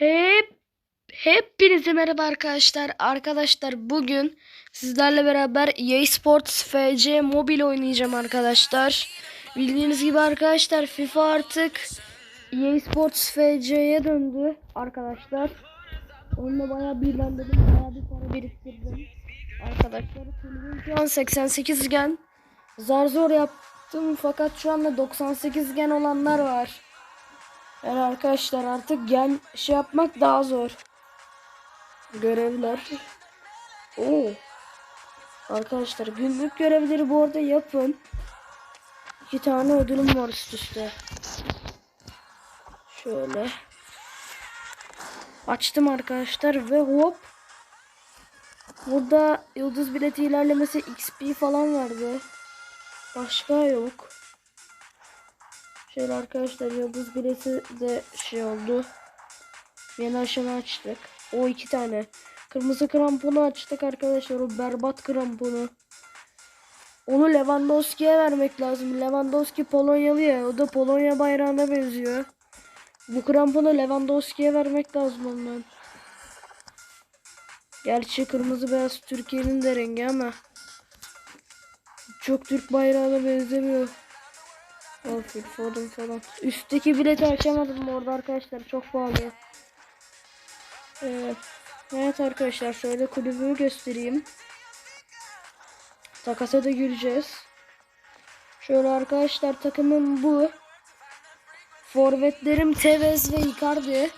Hep hepinize merhaba arkadaşlar. Arkadaşlar bugün sizlerle beraber EA Sports FC Mobile oynayacağım arkadaşlar. Bildiğiniz gibi arkadaşlar FIFA artık EA Sports FC'ye döndü arkadaşlar. Onunla bayağı birlendirdim. Bayağı bir para biriktirdim. Arkadaşlar şu an 88 gen. Zar zor yaptım fakat şu anda 98 gen olanlar var. Yani arkadaşlar artık gen şey yapmak daha zor. Görevler. Oo. Arkadaşlar günlük görevleri bu arada yapın. İki tane ödülüm var üst üste. Şöyle. Açtım arkadaşlar ve hop. Burada yıldız bileti ilerlemesi XP falan vardı. Başka yok. Şöyle arkadaşlar yıldız bileti de şey oldu. Yeni aşama açtık. O iki tane. Kırmızı kramponu açtık arkadaşlar. O berbat kramponu. Onu Lewandowski'ye vermek lazım. Lewandowski Polonyalı ya. O da Polonya bayrağına benziyor. Bu kramponu Lewandowski'ye vermek lazım ondan. Gerçi kırmızı beyaz Türkiye'nin de rengi ama çok Türk bayrağına benzemiyor. Of Foden falan. Üstteki bileti açamadım orada arkadaşlar. Çok pahalı. Evet. Evet arkadaşlar şöyle kulübümü göstereyim. Takasa da gireceğiz. Şöyle arkadaşlar takımım bu. Forvetlerim Tevez ve Icardi.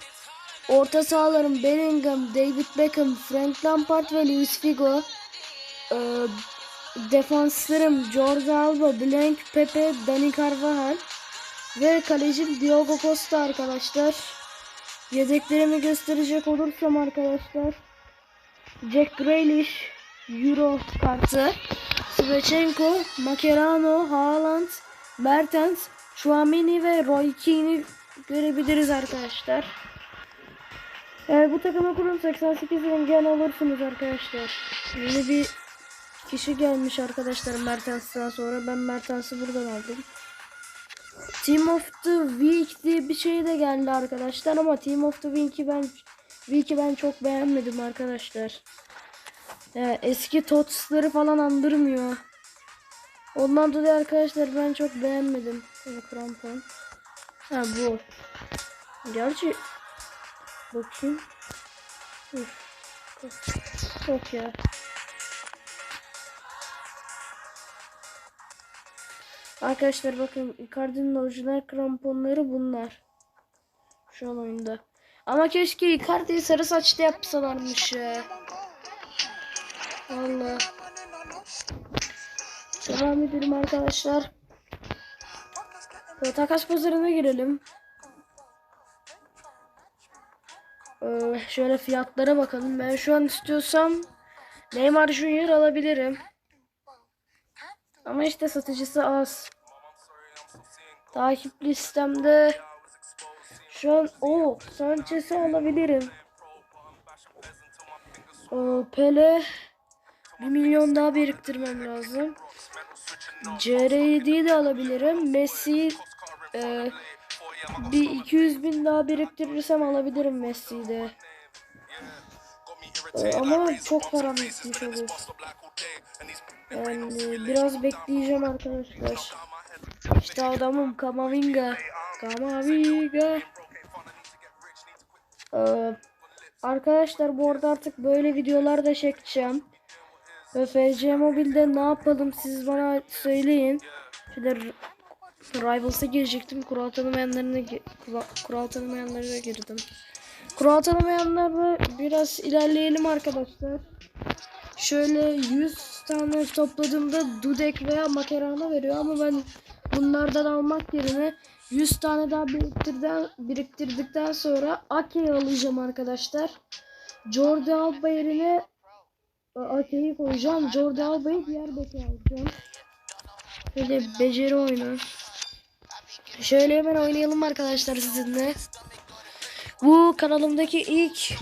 Orta sahalarım Bellingham, David Beckham, Frank Lampard ve Luis Figo. Ee, defanslarım Jorge Alba, Blank, Pepe, Dani Carvajal ve kalecim Diogo Costa arkadaşlar. Yedeklerimi gösterecek olursam arkadaşlar Jack Grealish Euro kartı Svechenko, Macherano, Haaland, Mertens, Chouamini ve Roy Keane'i görebiliriz arkadaşlar. Eğer bu takıma kurun 88 rengen alırsınız arkadaşlar. Yeni bir kişi gelmiş arkadaşlar Mertens'ten sonra. Ben Mertens'i buradan aldım. Team of the Week diye bir şey de geldi arkadaşlar ama Team of the Week'i ben Week'i ben çok beğenmedim arkadaşlar. Ee, eski Tots'ları falan andırmıyor. Ondan dolayı arkadaşlar ben çok beğenmedim. Şöyle krampon. Ha bu. Gerçi bakayım. Üf. Yok ya. Arkadaşlar bakın Icardi'nin orijinal kramponları bunlar. Şu an oyunda. Ama keşke Icardi'yi sarı saçlı yapsalarmış ya. Valla. Devam edelim arkadaşlar. Şöyle takas pazarına girelim. Ee, şöyle fiyatlara bakalım. Ben şu an istiyorsam Neymar Junior alabilirim. Ama işte satıcısı az. Takip listemde şu an o Sanchez'i alabilirim. O Pele 1 milyon daha biriktirmem lazım. CR7'yi de alabilirim. Messi e, bir 200 bin daha biriktirirsem alabilirim Messi'yi de. E, ama çok param gitmiş olur. Yani biraz bekleyeceğim arkadaşlar. İşte adamım Kamavinga. Kamavinga. Ee, arkadaşlar bu arada artık böyle videolar da çekeceğim. Ve FC Mobile'de ne yapalım siz bana söyleyin. Şöyle Rivals'a girecektim. Kural tanımayanlarına kural tanımayanlara girdim. Kural tanımayanlarla biraz ilerleyelim arkadaşlar. Şöyle 100 tane topladığımda Dudek veya Makerana veriyor ama ben bunlardan almak yerine 100 tane daha biriktirden, biriktirdikten sonra Ake'yi alacağım arkadaşlar. Jordi Alba yerine e, Ake'yi koyacağım. Jordi Alba'yı diğer beke alacağım. Şöyle beceri oyunu. Şöyle hemen oynayalım arkadaşlar sizinle. Bu kanalımdaki ilk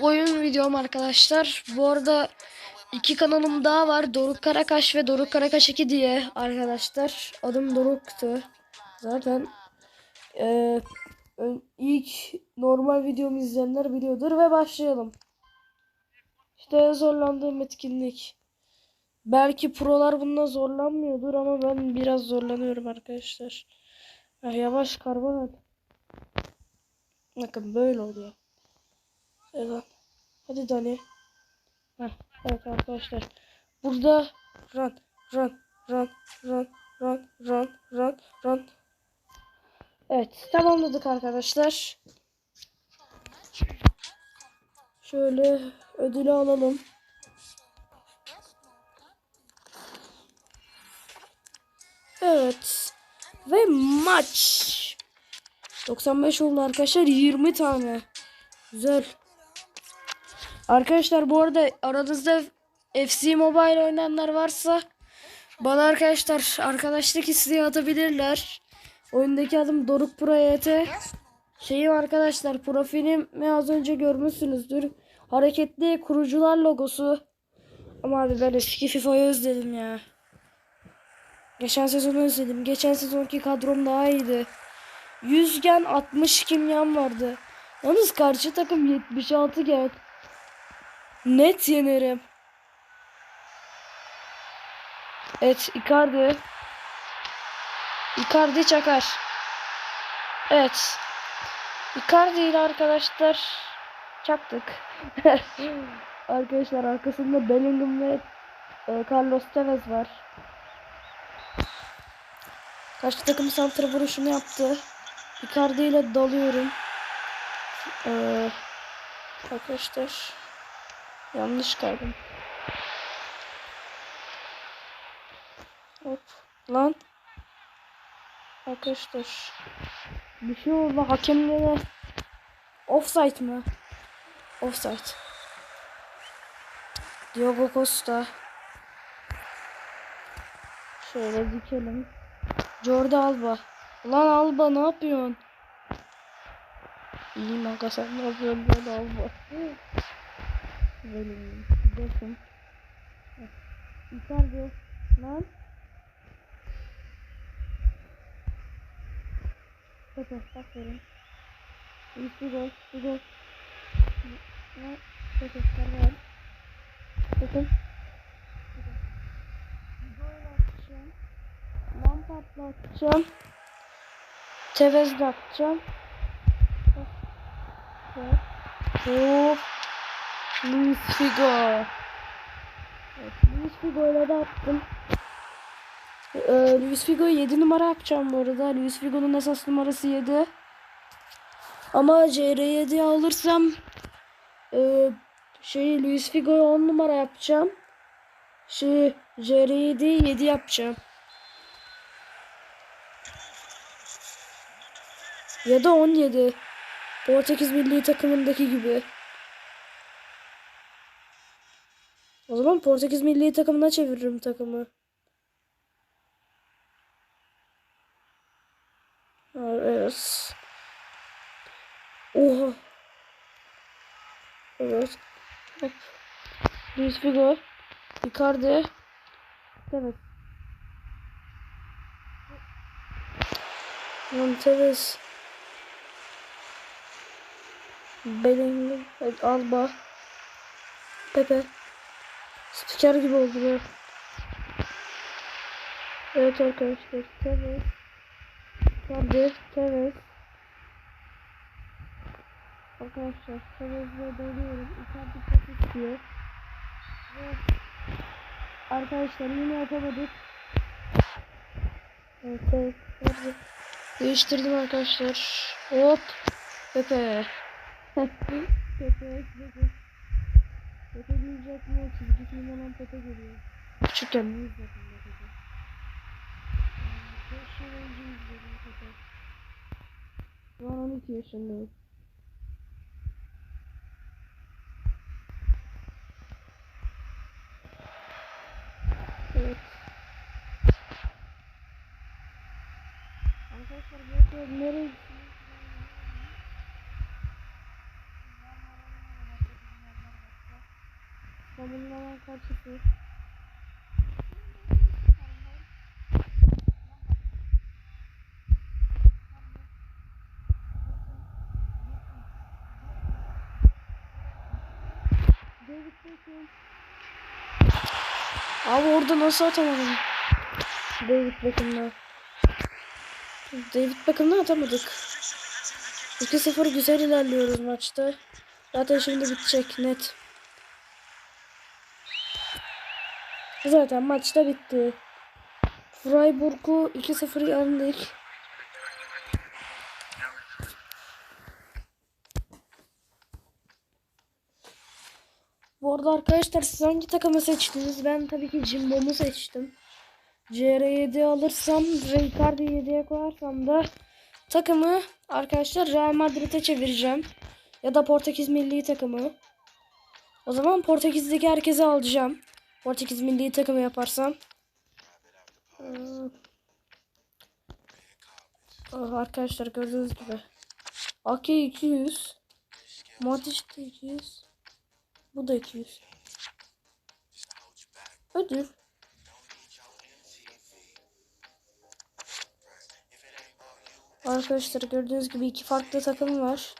oyun videom arkadaşlar. Bu arada iki kanalım daha var. Doruk Karakaş ve Doruk Karakaş 2 diye arkadaşlar. Adım Doruk'tu. Zaten. Ön- ilk normal videomu izleyenler biliyordur ve başlayalım. İşte zorlandığım etkinlik. Belki prolar bunda zorlanmıyordur ama ben biraz zorlanıyorum arkadaşlar. Ya yavaş karbonat. Bakın böyle oluyor. Evet. Hadi Dani. Heh, evet arkadaşlar. Burada run run run run run run run run. Evet tamamladık arkadaşlar. Şöyle ödülü alalım. Evet. Ve maç. 95 oldu arkadaşlar. 20 tane. Güzel. Arkadaşlar bu arada aranızda FC Mobile oynayanlar varsa bana arkadaşlar arkadaşlık isteği atabilirler. Oyundaki adım Doruk Pro YT. Şeyim arkadaşlar profilimi az önce görmüşsünüzdür. Hareketli kurucular logosu. Ama abi ben eski FIFA'yı özledim ya. Geçen sezonu özledim. Geçen sezonki kadrom daha iyiydi. 100 gen 60 kimyam vardı. Yalnız karşı takım 76 gen. Net yenerim. Evet Icardi. Icardi çakar. Evet. Icardi ile arkadaşlar çaktık. arkadaşlar arkasında Bellingham ve e, Carlos Tevez var. Karşı takım santra vuruşunu yaptı. Icardi ile dalıyorum. Ee, arkadaşlar yanlış kaldım. Hop lan. Arkadaşlar bir şey oldu hakemlere. Offside mı? Offside. Diogo Costa. Şöyle dikelim. Jordi Alba. Lan Alba ne yapıyorsun? İyiyim kanka sen ne yapıyorsun Jordi Alba? bölümünü çizesim. Yeter diyor. Lan. Bakın bak verin. Bir gol, bir gol. Ne? Bakın ver. Bakın. Lamp atlatacağım. Tevez atacağım. Hop. Hop. Luis Figo. Evet, Luis Figo'yla da attım. Ee, Luis Figo'yu 7 numara yapacağım bu arada. Luis Figo'nun esas numarası 7. Ama CR7'yi alırsam e, şey Luis Figo'yu 10 numara yapacağım. Şey CR7'yi 7 yapacağım. Ya da 17. Portekiz milli takımındaki gibi. O zaman Portekiz milli takımına çeviririm takımı. Evet. Oha. Evet. Hop. Luis Figo. Icardi. Evet. Lan Tevez. Bellingham. Alba. Pepe. Spiker gibi oldu ya. Evet arkadaşlar. Tevez. Icardi. Tevez. Arkadaşlar Tevez'le dönüyorum. Icardi pas istiyor. Ve Arkadaşlar yine yapamadık. Evet, evet. Hadi. Değiştirdim arkadaşlar. Hop. Pepe. Pepe. Pepe. Pepe diyecek mi? Çizgi film olan Pepe geliyor. Küçükken ne izledim ben Pepe? Yani beş yıl önce izledim Pepe. Şu an 12 yaşındayım. Evet. Arkadaşlar bu nereye Tam karşısı. Abi orada nasıl atamadım? David Beckham'la. David Beckham'la atamadık. 2-0 güzel ilerliyoruz maçta. Zaten şimdi bitecek net. Zaten maçta bitti. Freiburg'u 2-0 yendik. Bu arada arkadaşlar siz hangi takımı seçtiniz? Ben tabii ki Jimbo'mu seçtim. CR7 alırsam, Ricardo'yu 7'ye koyarsam da takımı arkadaşlar Real Madrid'e çevireceğim. Ya da Portekiz milli takımı. O zaman Portekiz'deki herkese alacağım. Portekiz milli takımı yaparsam. Ah, arkadaşlar gördüğünüz gibi. AK 200. Modric de 200. Bu da 200. Ödül. Arkadaşlar gördüğünüz gibi iki farklı takım var.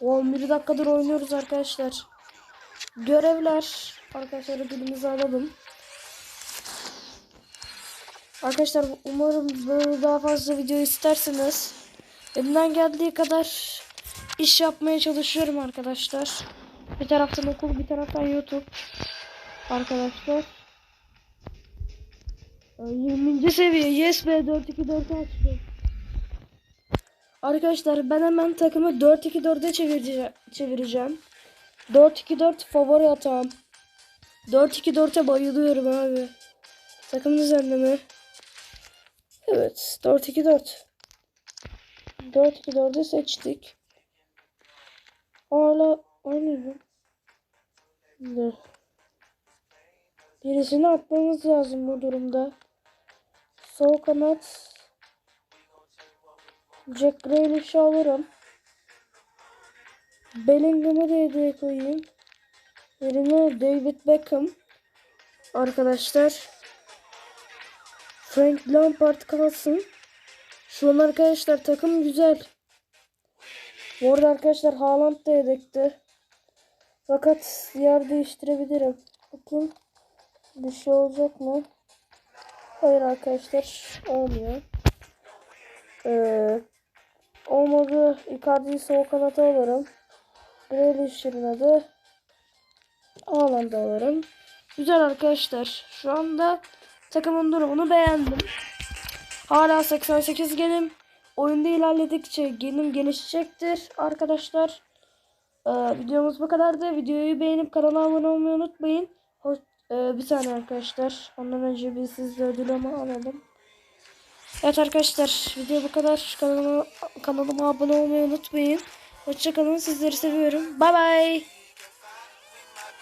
11 dakikadır oynuyoruz arkadaşlar. Görevler. Arkadaşlar ödülümüzü alalım. Arkadaşlar umarım böyle daha fazla video isterseniz elimden geldiği kadar iş yapmaya çalışıyorum arkadaşlar. Bir taraftan okul bir taraftan YouTube. Arkadaşlar. Ee, 20. seviye Yes be 4-2-4 açtım. Arkadaşlar ben hemen takımı 4-2-4'e çevireceğim. çevireceğim. 4-2-4 favori atağım. 4-2-4'e bayılıyorum abi. Takım düzenleme. Evet 4-2-4. 4-2-4'ü seçtik. Hala aynı mı? Birisini atmamız lazım bu durumda. Sol kanat Jack Grealish'i alırım. Bellingham'ı da hediye koyayım. Yerine David Beckham. Arkadaşlar. Frank Lampard kalsın. Şu an arkadaşlar takım güzel. Bu arada arkadaşlar Haaland da yedekte. Fakat yer değiştirebilirim. Bakayım. Bir şey olacak mı? Hayır arkadaşlar. Olmuyor. Ee, olmadı. Icardi'yi sol kanata alırım. Grealish'in adı. Haaland'ı alırım. Güzel arkadaşlar. Şu anda takımın durumunu beğendim. Hala 88 gelim. Oyunda ilerledikçe gelim gelişecektir arkadaşlar. Ee, videomuz bu kadardı. Videoyu beğenip kanala abone olmayı unutmayın. Hoş, ee, bir saniye arkadaşlar. Ondan önce bir sizle ödülümü alalım. Evet arkadaşlar video bu kadar. Kanalıma, kanalıma abone olmayı unutmayın. Hoşçakalın sizleri seviyorum. Bay bay.